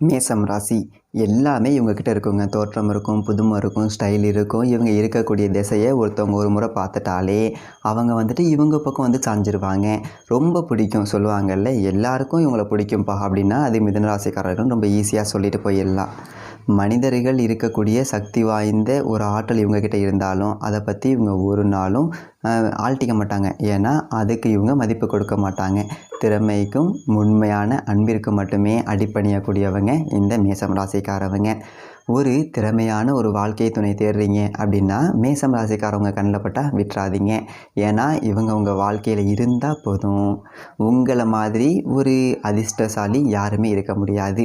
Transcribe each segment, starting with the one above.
மேசம் ராசி. எல்லாமே இவங்கக்கிட்ட இருக்குங்க. தோற்றம் இருக்கும் புதுமை இருக்கும் ஸ்டைல் இருக்கும். இவங்க இருக்கக்கூடிய திசையை ஒருத்தவங்க ஒரு முறை பார்த்துட்டாலே அவங்க வந்துட்டு இவங்க பக்கம் வந்து சாஞ்சிருவாங்க. ரொம்ப பிடிக்கும் சொல்லுவாங்கல்ல எல்லாருக்கும் இவங்களை பிடிக்கும்ப்பா அப்படின்னா அது மிதன ராசிக்காரர்கள் ரொம்ப ஈஸியாக சொல்லிட்டு போயிடலாம். மனிதர்கள் இருக்கக்கூடிய சக்தி வாய்ந்த ஒரு ஆற்றல் இவங்கக்கிட்ட இருந்தாலும் அதை பற்றி இவங்க ஒரு நாளும் ஆழ்த்திக்க மாட்டாங்க. ஏன்னா அதுக்கு இவங்க மதிப்பு கொடுக்க மாட்டாங்க. திறமைக்கும் உண்மையான அன்பிற்கு மட்டுமே அடிப்பணியக்கூடியவங்க இந்த மேசம் ராசிக்காரவங்க. ஒரு திறமையான ஒரு வாழ்க்கை துணை தேடுறீங்க அப்படின்னா மேசம் ராசிக்காரவங்க கண்ணில் பட்டால் விட்டுறாதீங்க. ஏன்னா இவங்க உங்கள் வாழ்க்கையில் இருந்தால் போதும். உங்களை மாதிரி ஒரு அதிர்ஷ்டசாலி யாருமே இருக்க முடியாது.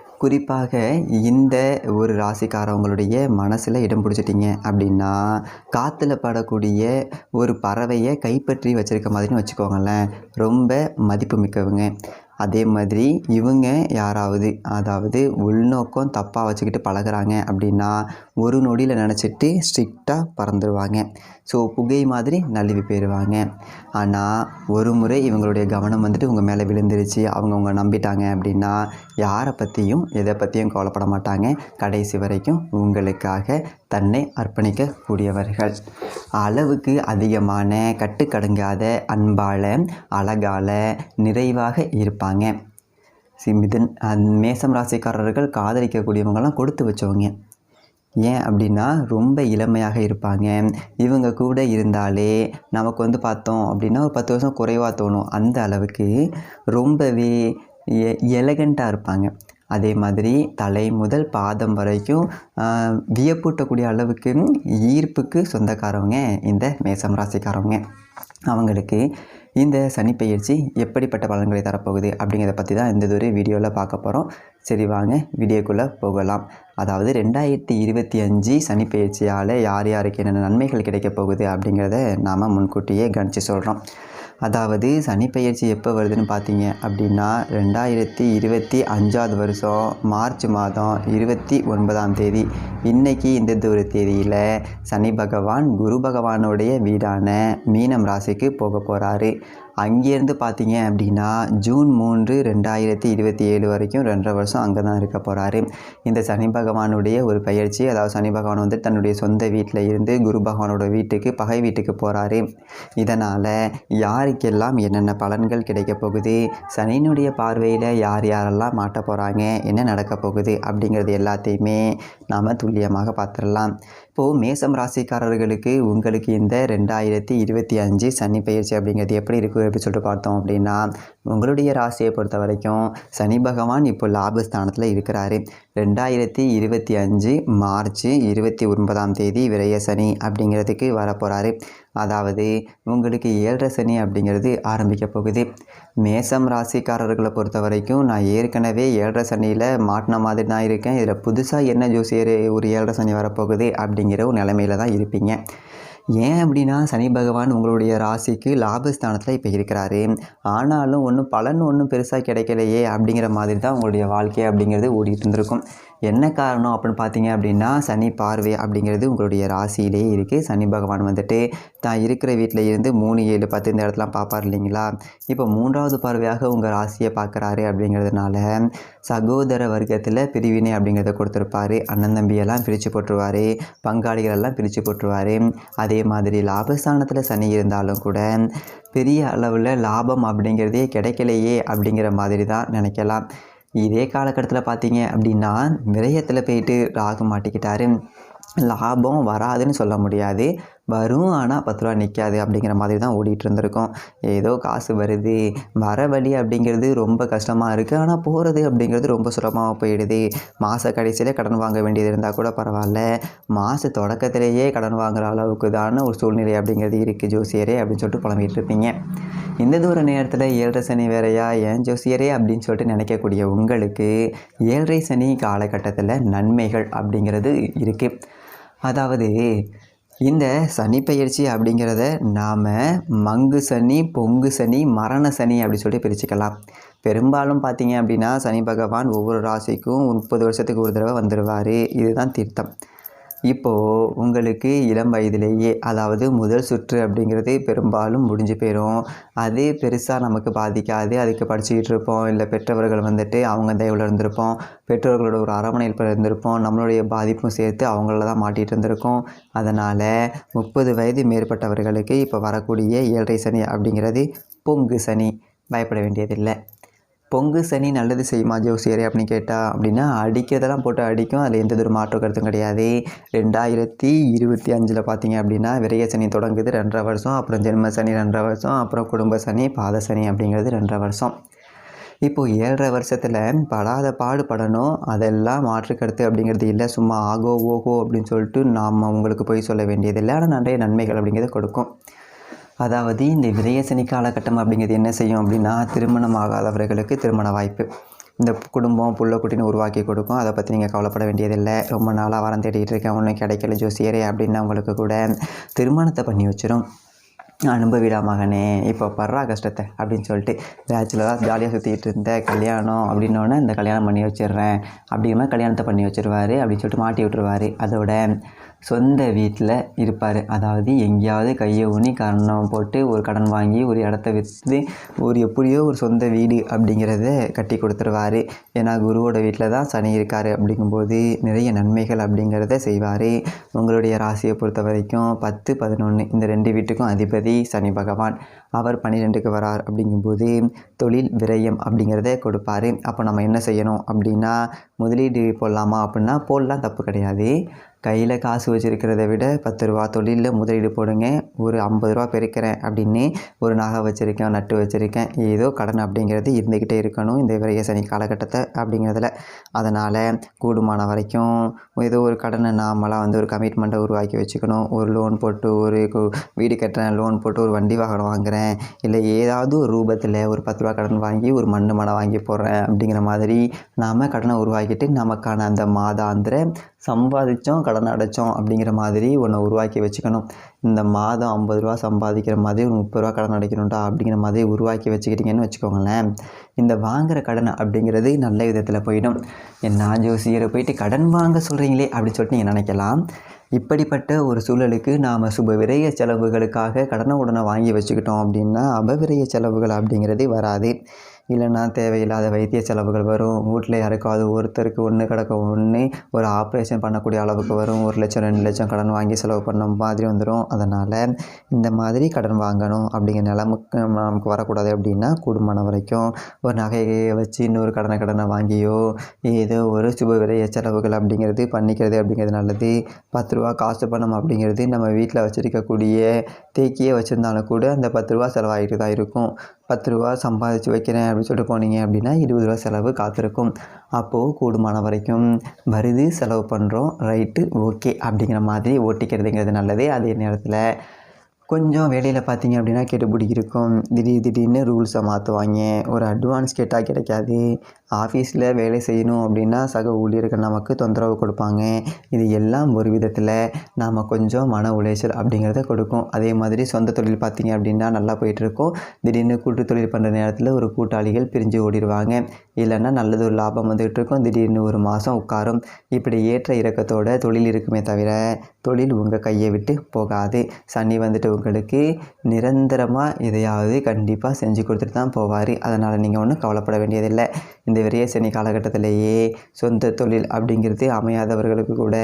குறிப்பாக இந்த ஒரு ராசிக்காரவங்களுடைய மனசில் இடம் பிடிச்சிட்டிங்க அப்படின்னா காற்றுல படக்கூடிய ஒரு பறவையை கைப்பற்றி வச்சுருக்க மாதிரின்னு வச்சுக்கோங்களேன். ரொம்ப மதிப்பு மிக்கவங்க அதே மாதிரி இவங்க யாராவது அதாவது உள்நோக்கம் தப்பாக வச்சுக்கிட்டு பழகுறாங்க அப்படின்னா ஒரு நொடியில் நினச்சிட்டு ஸ்ட்ரிக்டாக பறந்துடுவாங்க ஸோ புகை மாதிரி நழுவி போயிடுவாங்க ஆனால் ஒரு முறை இவங்களுடைய கவனம் வந்துட்டு உங்கள் மேலே விழுந்துருச்சு அவங்க உங்களை நம்பிட்டாங்க அப்படின்னா யாரை பற்றியும் எதை பற்றியும் கவலைப்பட மாட்டாங்க. கடைசி வரைக்கும் உங்களுக்காக தன்னை அர்ப்பணிக்கக்கூடியவர்கள். அளவுக்கு அதிகமான கட்டுக்கடங்காத அன்பால் அழகால நிறைவாக இருப்பாங்க. சி- மிதன் மேசம் ராசிக்காரர்கள் காதலிக்கக்கூடியவங்கெல்லாம் கொடுத்து வச்சவங்க. ஏன் அப்படின்னா ரொம்ப இளமையாக இருப்பாங்க. இவங்க கூட இருந்தாலே நமக்கு வந்து பார்த்தோம் அப்படின்னா ஒரு பத்து வருஷம் குறைவாக தோணும். அந்த அளவுக்கு ரொம்பவே எ எலகண்ட்டாக இருப்பாங்க. அதே மாதிரி தலை முதல் பாதம் வரைக்கும் வியப்பூட்டக்கூடிய அளவுக்கு ஈர்ப்புக்கு சொந்தக்காரவங்க இந்த மேசம் ராசிக்காரவங்க. அவங்களுக்கு இந்த சனிப்பயிற்சி எப்படிப்பட்ட பலன்களை தரப்போகுது அப்படிங்கிறத பற்றி தான் இந்த ஒரு வீடியோவில் பார்க்க போகிறோம் சரி வாங்க வீடியோக்குள்ளே போகலாம். அதாவது ரெண்டாயிரத்தி இருபத்தி அஞ்சு சனிப்பயிற்சியால் யார் யாருக்கு என்னென்ன நன்மைகள் கிடைக்க போகுது அப்படிங்கிறத நாம் முன்கூட்டியே கணிச்சு சொல்கிறோம் அதாவது சனிப்பெயர்ச்சி எப்போ வருதுன்னு பார்த்தீங்க அப்படின்னா ரெண்டாயிரத்தி இருபத்தி அஞ்சாவது வருஷம் மார்ச் மாதம் இருபத்தி ஒன்பதாம் தேதி. இன்றைக்கி இந்த ஒரு தேதியில் சனி பகவான் குரு பகவானுடைய வீடான மீனம் ராசிக்கு போக போகிறாரு அங்கேருந்து பார்த்தீங்க அப்படின்னா ஜூன் மூன்று ரெண்டாயிரத்தி இருபத்தி ஏழு வரைக்கும் ரெண்டரை வருஷம் அங்கே தான் இருக்க போகிறாரு இந்த சனி பகவானுடைய ஒரு பயிற்சி அதாவது சனி பகவான் வந்து தன்னுடைய சொந்த வீட்டில் இருந்து குரு பகவானோட வீட்டுக்கு பகை வீட்டுக்கு போகிறாரு இதனால் யாருக்கெல்லாம் என்னென்ன பலன்கள் கிடைக்க போகுது சனியினுடைய பார்வையில் யார் யாரெல்லாம் மாட்ட போகிறாங்க என்ன நடக்க போகுது அப்படிங்கிறது எல்லாத்தையுமே நாம் துல்லியமாக பார்த்துடலாம். இப்போது மேசம் ராசிக்காரர்களுக்கு உங்களுக்கு இந்த ரெண்டாயிரத்தி இருபத்தி அஞ்சு சனி பயிற்சி அப்படிங்கிறது எப்படி இருக்குது அப்படின்னு சொல்லிட்டு பார்த்தோம் அப்படின்னா உங்களுடைய ராசியை பொறுத்த வரைக்கும் சனி பகவான் இப்போ லாபஸ்தானத்தில் இருக்கிறாரு. ரெண்டாயிரத்தி இருபத்தி அஞ்சு மார்ச் இருபத்தி ஒன்பதாம் தேதி விரய சனி அப்படிங்கிறதுக்கு வரப்போகிறாரு அதாவது உங்களுக்கு ஏழரை சனி அப்படிங்கிறது ஆரம்பிக்க போகுது. மேசம் ராசிக்காரர்களை பொறுத்த வரைக்கும் நான் ஏற்கனவே ஏழரை சனியில் மாட்டின மாதிரி தான் இருக்கேன். இதில் புதுசாக என்ன ஜோசியர் ஒரு ஏழரை சனி வரப்போகுது அப்படிங்கிற ஒரு நிலமையில தான் இருப்பீங்க. ஏன் அப்படின்னா சனி பகவான் உங்களுடைய ராசிக்கு லாபஸ்தானத்தில் இப்போ இருக்கிறாரு. ஆனாலும் ஒன்றும் பலன் ஒன்றும் பெருசாக கிடைக்கலையே அப்படிங்கிற மாதிரி தான் உங்களுடைய வாழ்க்கை அப்படிங்கிறது ஓடிட்டு இருந்திருக்கும். என்ன காரணம் அப்படின்னு பார்த்தீங்க அப்படின்னா சனி பார்வை அப்படிங்கிறது உங்களுடைய ராசியிலே இருக்குது சனி பகவான் வந்துட்டு தான் இருக்கிற வீட்டில் இருந்து மூணு ஏழு பத்து இந்த இடத்துலாம் பார்ப்பார் இல்லைங்களா? இப்போ மூன்றாவது பார்வையாக உங்கள் ராசியை பார்க்குறாரு அப்படிங்கிறதுனால சகோதர வர்க்கத்தில் பிரிவினை அப்படிங்கிறத கொடுத்துருப்பாரு. அண்ணன் தம்பியெல்லாம் பிரித்து போட்டுருவார். பங்காளிகள் எல்லாம் பிரித்து போட்டுருவார். அதே மாதிரி லாபஸ்தானத்தில் சனி இருந்தாலும் கூட பெரிய அளவில் லாபம் அப்படிங்கிறதே கிடைக்கலையே அப்படிங்கிற மாதிரி தான் நினைக்கலாம். இதே காலகட்டத்தில் பார்த்தீங்க அப்படின்னா விரயத்தில் போயிட்டு ராகு மாட்டிக்கிட்டாரு. லாபம் வராதுன்னு சொல்ல முடியாது. வரும் ஆனால் பத்து ரூபா நிற்காது அப்படிங்கிற மாதிரி தான் ஓடிட்டு இருந்திருக்கோம் ஏதோ காசு வருது வர வழி அப்படிங்கிறது ரொம்ப கஷ்டமாக இருக்குது ஆனால் போகிறது அப்படிங்கிறது ரொம்ப சுலபமாக போயிடுது. மாத கடைசியில் கடன் வாங்க வேண்டியது இருந்தால் கூட பரவாயில்ல. மாத தொடக்கத்திலேயே கடன் வாங்குற அளவுக்கு தான ஒரு சூழ்நிலை அப்படிங்கிறது இருக்குது ஜோசியரே அப்படின்னு சொல்லிட்டு புலம்பிட்டு இருப்பீங்க. இந்த தூர நேரத்தில் ஏழரை சனி வேறையா? ஏன் ஜோசியரே அப்படின்னு சொல்லிட்டு நினைக்கக்கூடிய உங்களுக்கு ஏழரை சனி காலகட்டத்தில் நன்மைகள் அப்படிங்கிறது இருக்குது அதாவது இந்த சனி பெயர்ச்சி அப்படிங்கிறத நாம் மங்கு சனி பொங்கு சனி மரண சனி அப்படின்னு சொல்லிட்டு பிரிச்சுக்கலாம். பெரும்பாலும் பார்த்தீங்க அப்படின்னா சனி பகவான் ஒவ்வொரு ராசிக்கும் முப்பது வருஷத்துக்கு ஒரு தடவை வந்துடுவார் இதுதான் தீர்த்தம். இப்போது உங்களுக்கு இளம் வயதிலேயே அதாவது முதல் சுற்று அப்படிங்கிறது பெரும்பாலும் முடிஞ்சு போயிடும் அது பெருசாக நமக்கு பாதிக்காது. அதுக்கு படிச்சுக்கிட்டு இருப்போம். இல்லை பெற்றவர்கள் வந்துட்டு அவங்க தயவில் இருந்திருப்போம். பெற்றோர்களோட ஒரு அரவணைப்பில் இருந்திருப்போம். நம்மளுடைய பாதிப்பும் சேர்த்து அவங்கள தான் மாட்டிகிட்டு இருந்திருக்கோம். அதனால் முப்பது வயது மேற்பட்டவர்களுக்கு இப்போ வரக்கூடிய ஏழரை சனி அப்படிங்கிறது பொங்கு சனி. பயப்பட வேண்டியதில்லை. பொங்கு சனி நல்லது செய்யுமா ஜோசியரே அப்படின்னு கேட்டால் அப்படின்னா அடிக்கிறதெல்லாம் போட்டு அடிக்கும். அதில் எந்த ஒரு மாற்று கருத்தும் கிடையாது. ரெண்டாயிரத்தி இருபத்தி அஞ்சில் பார்த்தீங்க அப்படின்னா விரைய சனி தொடங்குது ரெண்டரை வருஷம். அப்புறம் ஜென்ம சனி ரெண்டரை வருஷம். அப்புறம் குடும்ப சனி பாத சனி அப்படிங்கிறது ரெண்டரை வருஷம். இப்போது ஏழரை வருஷத்தில் படாத பாடுபடணும். அதெல்லாம் மாற்றுக்கருத்து அப்படிங்கிறது இல்லை. சும்மா ஆகோ ஓகோ அப்படின்னு சொல்லிட்டு நாம் உங்களுக்கு போய் சொல்ல வேண்டியதில்லை. ஆனால் நிறைய நன்மைகள் அப்படிங்கிறத கொடுக்கும். அதாவது இந்த விரயசனி காலகட்டம் அப்படிங்கிறது என்ன செய்யும் அப்படின்னா திருமணம் ஆகாதவர்களுக்கு திருமண வாய்ப்பு. இந்த குடும்பம் புள்ளக்குட்டின்னு உருவாக்கி கொடுக்கும். அதை பற்றி நீங்கள் கவலைப்பட வேண்டியதில்லை. ரொம்ப நாளாக வரம் தேடிட்டு இருக்கேன். ஒன்றும் கிடைக்கல ஜோசியரே அப்படின்னா உங்களுக்கு கூட திருமணத்தை பண்ணி வச்சிரும். அனுபவிடா மகனே இப்போ படுறா கஷ்டத்தை அப்படின்னு சொல்லிட்டு பேச்சுலராக ஜாலியாக சுற்றிக்கிட்டு இருந்த கல்யாணம் அப்படின்னோடனே இந்த கல்யாணம் பண்ணி வச்சிடுறேன். அப்படிங்கிற மாதிரி கல்யாணத்தை பண்ணி வச்சிருவாரு அப்படின்னு சொல்லிட்டு மாட்டி விட்டுருவாரு. அதோட சொந்த வீட்டில் இருப்பார். அதாவது எங்கேயாவது கையை ஊனி கரணம் போட்டு ஒரு கடன் வாங்கி ஒரு இடத்த விற்று ஒரு எப்படியோ ஒரு சொந்த வீடு அப்படிங்கிறத கட்டி கொடுத்துருவாரு. ஏன்னா குருவோட வீட்டில் தான் சனி இருக்கார் அப்படிங்கும்போது நிறைய நன்மைகள் அப்படிங்கிறத செய்வார். உங்களுடைய ராசியை பொறுத்த வரைக்கும் பத்து பதினொன்று இந்த ரெண்டு வீட்டுக்கும் அதிபதி சனி பகவான். அவர் பன்னிரெண்டுக்கு வரார் அப்படிங்கும்போது தொழில் விரயம் அப்படிங்கிறத கொடுப்பாரு. அப்போ நம்ம என்ன செய்யணும் அப்படின்னா முதலீடு போடலாமா அப்படின்னா போடலாம் தப்பு கிடையாது. கையில் காசு வச்சுருக்கிறத விட பத்து ரூபா தொழிலில் முதலீடு போடுங்க. ஒரு ஐம்பது ரூபா பெருக்கிறேன் அப்படின்னு ஒரு நகை வச்சுருக்கேன் நட்டு வச்சுருக்கேன். ஏதோ கடன் அப்படிங்கிறது இருந்துக்கிட்டே இருக்கணும் இந்த விரைய சனி காலகட்டத்தை அப்படிங்கிறதுல. அதனால் கூடுமான வரைக்கும் ஏதோ ஒரு கடனை நாமளாக வந்து ஒரு கமிட்மெண்ட்டை உருவாக்கி வச்சுக்கணும். ஒரு லோன் போட்டு ஒரு வீடு கட்டுறேன் லோன் போட்டு ஒரு வண்டி வாகனம் வாங்குறேன். இல்லை ஏதாவது ஒரு ரூபத்தில் ஒரு பத்து ரூபா கடன் வாங்கி ஒரு மண் மனை வாங்கி போடுறேன் அப்படிங்கிற மாதிரி நாம் கடனை உருவாக்கிட்டு நமக்கான அந்த மாதாந்திர சம்பாதிச்சோம் கடன் அடைச்சோம் அப்படிங்கிற மாதிரி ஒன்று உருவாக்கி வச்சுக்கணும். இந்த மாதம் ஐம்பது ரூபா சம்பாதிக்கிற மாதிரி ஒரு முப்பது ரூபா கடன் அடைக்கணும்டா அப்படிங்கிற மாதிரி உருவாக்கி வச்சுக்கிட்டிங்கன்னு வச்சுக்கோங்களேன். இந்த வாங்குகிற கடன் அப்படிங்கிறது நல்ல விதத்தில் போயிடும். என்ன ஜோசியரை போயிட்டு கடன் வாங்க சொல்கிறீங்களே அப்படின்னு சொல்லிட்டு நீங்கள் நினைக்கலாம். இப்படிப்பட்ட ஒரு சூழலுக்கு நாம் சுப விரைய செலவுகளுக்காக கடனை உடனே வாங்கி வச்சுக்கிட்டோம் அப்படின்னா அபவிரய செலவுகள் அப்படிங்கிறதே வராது. இல்லைன்னா தேவையில்லாத வைத்திய செலவுகள் வரும். வீட்டில் யாருக்காவது ஒருத்தருக்கு ஒன்று கிடக்க ஒன்று ஒரு ஆப்ரேஷன் பண்ணக்கூடிய அளவுக்கு வரும். ஒரு லட்சம் ரெண்டு லட்சம் கடன் வாங்கி செலவு பண்ண மாதிரி வந்துடும் அதனால் இந்த மாதிரி கடன் வாங்கணும் அப்படிங்கிற நிலமுக்கு நமக்கு வரக்கூடாது அப்படின்னா கூடுமான வரைக்கும் ஒரு நகையை வச்சு இன்னொரு கடனை கடனை வாங்கியோ ஏதோ ஒரு சுப விரைய செலவுகள் அப்படிங்கிறது பண்ணிக்கிறது அப்படிங்கிறது நல்லது. பத்து ரூபா காசு பணம் அப்படிங்கிறது நம்ம வீட்டில் வச்சுருக்கக்கூடிய தேக்கியே வச்சுருந்தாலும் கூட அந்த பத்து ரூபா செலவாகிட்டு தான் இருக்கும். பத்து ரூபா சம்பாதிச்சு வைக்கிறேன் அப்படின்னு சொல்லிட்டு போனீங்க அப்படின்னா இருபது ரூபா செலவு காத்திருக்கும். அப்போது கூடுமான வரைக்கும் வருது செலவு பண்ணுறோம் ரைட்டு ஓகே அப்படிங்கிற மாதிரி ஓட்டிக்கிறதுங்கிறது நல்லது. அதே நேரத்தில் கொஞ்சம் வேலையில் பார்த்தீங்க அப்படின்னா கெடுபிடி இருக்கும். திடீர் திடீர்னு ரூல்ஸை மாற்றுவாங்க ஒரு அட்வான்ஸ் கேட்டால் கிடைக்காது. ஆஃபீஸில் வேலை செய்யணும் அப்படின்னா சக ஊழியர்கள் நமக்கு தொந்தரவு கொடுப்பாங்க. இது எல்லாம் ஒரு விதத்தில் நாம் கொஞ்சம் மன உளைச்சல் அப்படிங்கிறத கொடுக்கும். அதே மாதிரி சொந்த தொழில் பார்த்திங்க அப்படின்னா நல்லா போயிட்டுருக்கும். திடீர்னு கூட்டு தொழில் பண்ணுற நேரத்தில் ஒரு கூட்டாளிகள் பிரிஞ்சு ஓடிடுவாங்க. இல்லைன்னா நல்லது ஒரு லாபம் வந்துகிட்டு இருக்கும் திடீர்னு ஒரு மாதம் உட்காரும். இப்படி ஏற்ற இறக்கத்தோட தொழில் இருக்குமே தவிர தொழில் உங்கள் கையை விட்டு போகாது. சனி வந்துட்டு உங்களுக்கு நிரந்தரமாக எதையாவது கண்டிப்பாக செஞ்சு கொடுத்துட்டு தான் போவார். அதனால் நீங்கள் ஒன்றும் கவலைப்பட வேண்டியதில்லை. இந்த விரையசனி காலகட்டத்திலேயே சொந்த தொழில் அப்படிங்கிறது அமையாதவர்களுக்கு கூட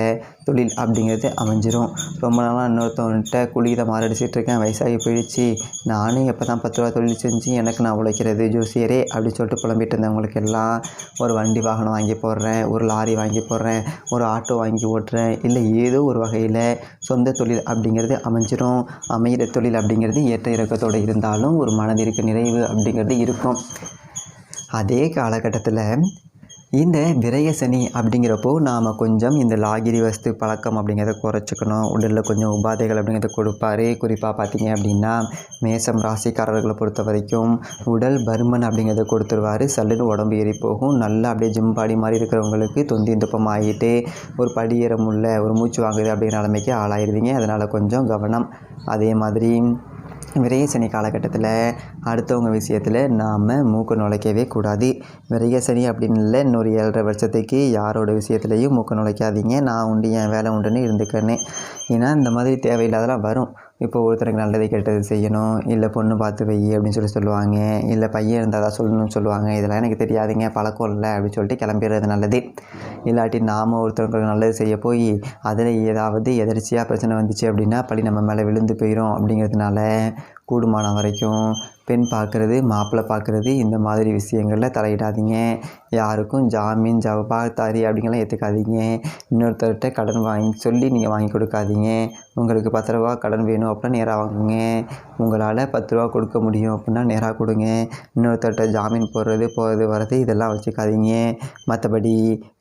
தொழில் அப்படிங்கிறது அமைஞ்சிரும். ரொம்ப நாளாக இன்னொருத்தவன்கிட்ட குளியதை மாரடிச்சிட்டு இருக்கேன் வயசாகி போயிடுச்சு. நானும் எப்போ தான் பத்து ரூபா தொழில் செஞ்சு எனக்கு நான் உழைக்கிறது? ஜோசியரே அப்படின்னு சொல்லிட்டு புலம்பிட்டு இருந்தவங்களுக்கு எல்லாம் ஒரு வண்டி வாகனம் வாங்கி போடுறேன் ஒரு லாரி வாங்கி போடுறேன் ஒரு ஆட்டோ வாங்கி ஓட்டுறேன். இல்லை ஏதோ ஒரு வகையில் சொந்த தொழில் அப்படிங்கிறது அமைஞ்சிரும். அமையிற தொழில் அப்படிங்கிறது ஏற்ற இறக்கத்தோடு இருந்தாலும் ஒரு மனதிற்கு நிறைவு அப்படிங்கிறது இருக்கும். அதே காலகட்டத்தில் இந்த விரயசனி அப்படிங்கிறப்போ நாம் கொஞ்சம் இந்த லாகிரி வஸ்து பழக்கம் அப்படிங்கிறத குறைச்சிக்கணும். உடலில் கொஞ்சம் உபாதைகள் அப்படிங்கிறத கொடுப்பாரு. குறிப்பாக பார்த்தீங்க அப்படின்னா மேசம் ராசிக்காரர்களை பொறுத்த வரைக்கும் உடல் பருமன் அப்படிங்கிறத கொடுத்துருவார். சல்லுன்னு உடம்பு ஏறி போகும். நல்லா அப்படியே ஜிம் பாடி மாதிரி இருக்கிறவங்களுக்கு தொந்தி துப்பம் ஆகிட்டு ஒரு படியேற முடியல ஒரு மூச்சு வாங்குது அப்படிங்கிற நிலைமைக்கு ஆளாயிருவீங்க. அதனால் கொஞ்சம் கவனம். அதே மாதிரி விரையசனி காலகட்டத்தில் அடுத்தவங்க விஷயத்தில் நாம் மூக்கு நுழைக்கவே கூடாது. விரைய சனி அப்படின்னு இல்லை இன்னொரு ஏழரை வருஷத்துக்கு யாரோட விஷயத்துலையும் மூக்கு நுழைக்காதீங்க. நான் உண்டு என் வேலை உண்டுன்னு இருந்துக்கன்னு ஏன்னா இந்த மாதிரி தேவையில்லாதெல்லாம் வரும். இப்போ ஒருத்தருக்கு நல்லது கெட்டது செய்யணும். இல்லை பொண்ணு பார்த்து வை அப்படின்னு சொல்லி சொல்லுவாங்க. இல்லை பையன் இருந்தால் தான் சொல்லணும்னு சொல்லுவாங்க. இதெல்லாம் எனக்கு தெரியாதுங்க. பழக்கம் இல்லை அப்படின்னு சொல்லிட்டு கிளம்பிடுறது நல்லது. இல்லாட்டி நாம் ஒருத்தருக்கு நல்லது செய்ய போய் அதில் ஏதாவது எதர்ச்சியாக பிரச்சனை வந்துச்சு அப்படின்னா பழி நம்ம மேலே விழுந்து போயிடும் அப்படிங்கிறதுனால கூடுமான வரைக்கும் பெண் பார்க்குறது மாப்பிள்ளை பார்க்குறது இந்த மாதிரி விஷயங்களில் தலையிடாதீங்க. யாருக்கும் ஜாமீன் ஜவாப்தாரி அப்படிங்கலாம் ஏற்றுக்காதீங்க இன்னொருத்தர்கிட்ட கடன் வாங்கி சொல்லி நீங்கள் வாங்கி கொடுக்காதீங்க. உங்களுக்கு பத்து ரூபா கடன் வேணும் அப்படின்னா நேராக வாங்குங்க. உங்களால் பத்து ரூபா கொடுக்க முடியும் அப்படின்னா நேராக கொடுங்க. இன்னொருத்தர்கிட்ட ஜாமீன் போடுறது போகிறது வர்றது இதெல்லாம் வச்சுக்காதீங்க. மற்றபடி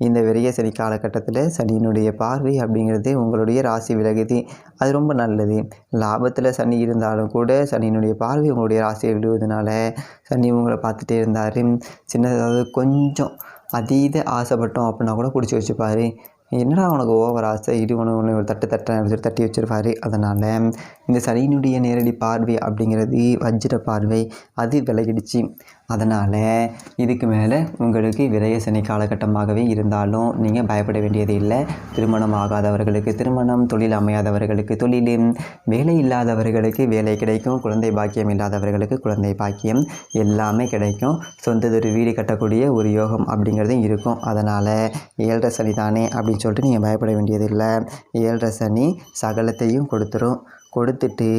இந்த விரைய சனி காலகட்டத்தில் சனியினுடைய பார்வை அப்படிங்கிறது உங்களுடைய ராசி விலகுது. அது ரொம்ப நல்லது. லாபத்தில் சனி இருந்தாலும் கூட சனியினுடைய பார்வை உங்களுடைய ராசியை விழுவதனால சனி உங்களை பார்த்துட்டே இருந்தார். சின்னதாவது கொஞ்சம் அதீத ஆசைப்பட்டோம் அப்படின்னா கூட பிடிச்சி வச்சுப்பார். என்னடா உனக்கு ஓவர் ஆசை? இது உனக்கு ஒன்று ஒரு தட்டு தட்டுறேன் அப்படின்னு சொல்லி தட்டி வச்சிருப்பாரு. அதனால் இந்த சனியினுடைய நேரடி பார்வை அப்படிங்கிறது வஜ்ர பார்வை. அது விலகிடுச்சு. அதனால் இதுக்கு மேலே உங்களுக்கு விரைய சனி காலகட்டமாகவே இருந்தாலும் நீங்கள் பயப்பட வேண்டியது இல்லை. திருமணம் ஆகாதவர்களுக்கு திருமணம் தொழில் அமையாதவர்களுக்கு தொழிலும் வேலை இல்லாதவர்களுக்கு வேலை கிடைக்கும் குழந்தை பாக்கியம் இல்லாதவர்களுக்கு குழந்தை பாக்கியம் எல்லாமே கிடைக்கும். சொந்ததொரு வீடு கட்டக்கூடிய ஒரு யோகம் அப்படிங்கிறதும் இருக்கும். அதனால் ஏழரை சனி தானே அப்படின்னு சொல்லிட்டு நீங்கள் பயப்பட வேண்டியதில்லை ஏழரை சனி சகலத்தையும் கொடுத்துரும். கொடுத்துட்டு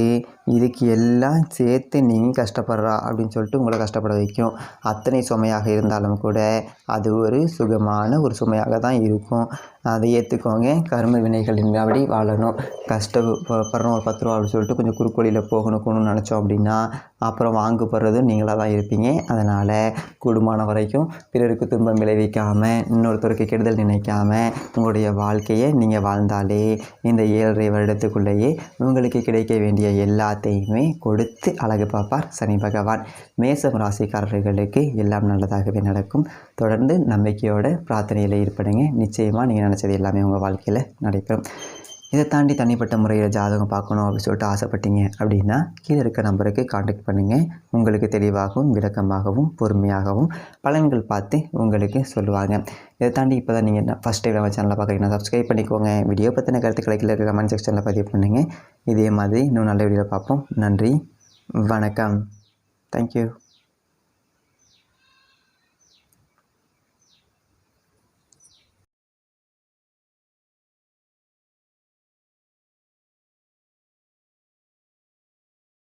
இதுக்கு எல்லாம் சேர்த்து நீங்கள் கஷ்டப்படுறா அப்படின்னு சொல்லிட்டு உங்களை கஷ்டப்பட வைக்கும். அத்தனை சுமையாக இருந்தாலும் கூட அது ஒரு சுகமான ஒரு சுமையாக தான் இருக்கும். அதை ஏற்றுக்கோங்க கர்ம வினைகளின் அப்படி வாழணும். கஷ்டப்படுறோம் ஒரு பத்து ரூபா அப்படின்னு சொல்லிட்டு கொஞ்சம் குறுக்கோளியில் போகணுக்கணும்னு நினச்சோம் அப்படின்னா அப்புறம் வாங்கப்படுறதும் நீங்களாக தான் இருப்பீங்க. அதனால் கூடுமான வரைக்கும் பிறருக்கு துன்பம் விளைவிக்காமல் இன்னொருத்தருக்கு கெடுதல் நினைக்காம உங்களுடைய வாழ்க்கையை நீங்கள் வாழ்ந்தாலே இந்த ஏழரை வருடத்துக்குள்ளேயே உங்களுக்கு கிடைக்க வேண்டிய எல்லா எல்லாத்தையுமே கொடுத்து அழகு பார்ப்பார் சனி பகவான். மேசம் ராசிக்காரர்களுக்கு எல்லாம் நல்லதாகவே நடக்கும். தொடர்ந்து நம்பிக்கையோட பிரார்த்தனையில் ஈடுபடுங்க. நிச்சயமாக நீங்கள் நினச்சது எல்லாமே உங்கள் வாழ்க்கையில் நடைபெறும். இதை தாண்டி தனிப்பட்ட முறையில் ஜாதகம் பார்க்கணும் அப்படின்னு சொல்லிட்டு ஆசைப்பட்டீங்க அப்படின்னா கீழே இருக்க நம்பருக்கு காண்டாக்ட் பண்ணுங்கள் உங்களுக்கு தெளிவாகவும் விளக்கமாகவும் பொறுமையாகவும் பலன்கள் பார்த்து உங்களுக்கு சொல்லுவாங்க. இதை தாண்டி இப்போ தான் நீங்கள் ஃபஸ்ட் டைம் நம்ம சேனலில் பார்க்குறீங்கன்னா சப்ஸ்கிரைப் பண்ணிக்கோங்க. வீடியோ பற்றின கருத்துக்களை கீழே இருக்க கமெண்ட் செக்ஷனில் பதிவு பண்ணுங்கள் இதே மாதிரி இன்னும் நல்ல வீடியோ பார்ப்போம். நன்றி. வணக்கம். தேங்க்யூ